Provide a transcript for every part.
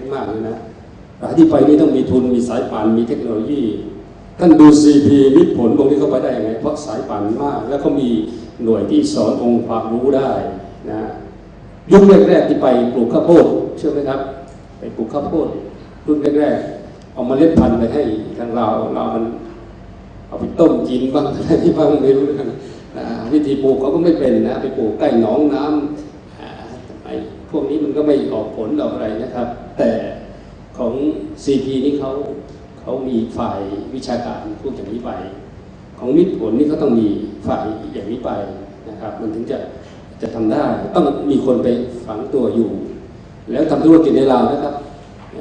ล็กมากเลยนะหายที่ไปนี่ต้องมีทุนมีสายป่านมีเทคโนโลยี ท่านดู CP มิตรผลพวกนี้เข้าไปได้ยังไงเพราะสายป่านมาก แล้วก็มีหน่วยที่สอนองค์ความรู้ได้นะยุคแรกๆที่ไปปลูกข้าวโพดเชื่อไหมครับ ไปปลูกข้าวโพดรุ่นแรกๆเอามาเล็ดพันธุ์ไปให้ทางเราเรามันเอาไปต้มกินบ้างอะไรที่บ้างไม่รู้นะวิธีปลูกเขาก็ไม่เป็นนะ ไปปลูกใกล้หนองน้ำอ่า พวกนี้มันก็ไม่ออกผลออกอะไรนะครับ แต่ของ CP นี่เขาเขามีฝ่ายวิชาการพูดอย่างนี้ไปของมิตรผลนี่เขาต้องมีฝ่ายอย่างนี้ไปนะครับ มันถึงจะจะทำได้ต้องมีคนไปฝังตัวอยู่ แล้วทำธุรกิจในลาวนะครับ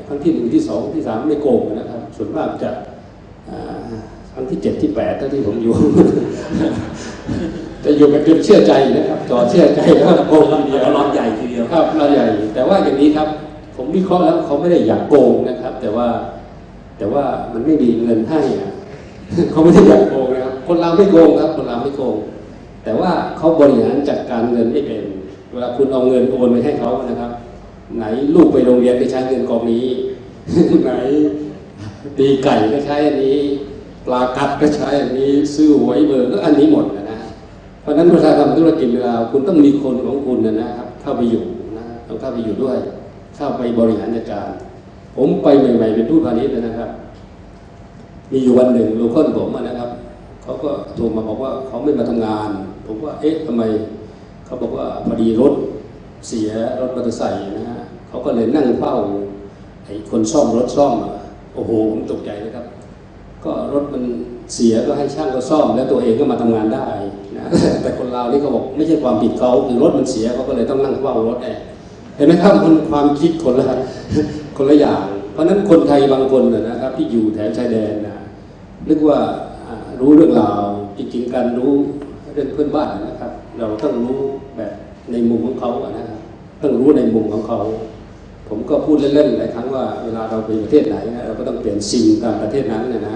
ครั้งที่หนึ่งที่สองที่สามไม่โกงนะครับ ส่วนมากจะครั้งที่เจ็ดที่แปดเท่าที่ผมอยู่จะอยู่กันจนเชื่อใจนะครับจอเชื่อใจแล้วโกงทีเดียวแล้อบให ญ่ทีเดียวครับเราใหญ่ แต่ว่าอย่างนี้ครับ ผมวิเคราะห์แล้วเขาไม่ได้อยากโกงนะครับ แต่ว่าแต่ว่ามันไม่มีเงินให้เขาไม่ได้อยากโกงนะครับ คนเราไม่โกงครับ คนเราไม่โกง แต่ว่าเขาบริหารจัดการเงินไม่เป็น เวลาคุณเอาเงินโอนไปให้เขานะครับ ไหนลูกไปโรงเรียนไปใช้เงินกองนี้ ไหนตีไก่ก็ใช้อันนี้ ปลากัดก็ใช้อันนี้ซื้อหวยเบอร์ก็อันนี้หมดนะนะเพราะนั้นเวลาทำธุรกิจเวลาคุณต้องมีคนของคุณนะครับ เข้าไปอยู่ ต้องเข้าไปอยู่ด้วย เข้าไปบริหารจัดการ ผมไปใหม่ๆเป็นผู้พาณิชย์นะครับ มีอยู่วันหนึ่งโลคอลผมนะครับเขาก็โทรมาบอกว่าเขาไม่มาทำงาน ผมว่าเอ๊ะทำไมเขาบอกว่าพอดีรถเสียรถมอเตอร์ไซค์นะฮะเขาก็เลยนั่งเฝ้าไอ้คนซ่อมรถซ่อมโอ้โหผมตกใจเลยครับ ก็รถมันเสียก็ให้ช่างก็ซ่อม แล้วตัวเองก็มาทำงานได้นะแต่คนเรานี่เขาบอกไม่ใช่ความผิดเขาคือรถมันเสียเขาก็เลยต้องนั่งเฝ้ารถแอร์เห็นไหมครับมันความคิดคนละคนละอย่าง เพราะฉะนั้นคนไทยบางคนนะครับ ที่อยู่แถบชายแดนนะนึกว่ารู้เรื่องราวจริงๆการรู้เรื่องเพื่อนบ้านนะครับ เราต้องรู้แบบในมุมของเขาอะนะครับต้องรู้ในมุมของเขา ผมก็พูดเล่นๆหลายครั้งว่าเวลาเราไปประเทศไหนนะเราก็ต้องเปลี่ยนซิมตามประเทศนั้นนะนะ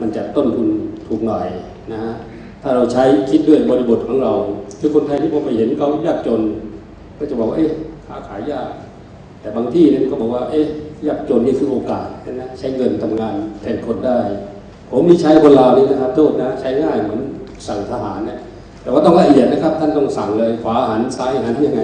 มันจะต้นทุนถูกหน่อยนะถ้าเราใช้คิดด้วยบริบทของเราคือคนไทยที่ผมไปเห็นเขายากจน ก็จะบอกว่าเอ๊ะาขายยาก แต่บางที่เนี่ยก็บอกว่า เอ๊ะยากจนนี่คือโอกาสนะใช้เงินทำงานแทนคนได้ ผมมีใช้คนลาวนี่นะครับโทษนะใช้ง่ายเหมือนสั่งทหารเนี่ยแต่ว่าต้องละเอียดนะครับ ท่านต้องสั่งเลยขวาหันซ้ายหันยังไง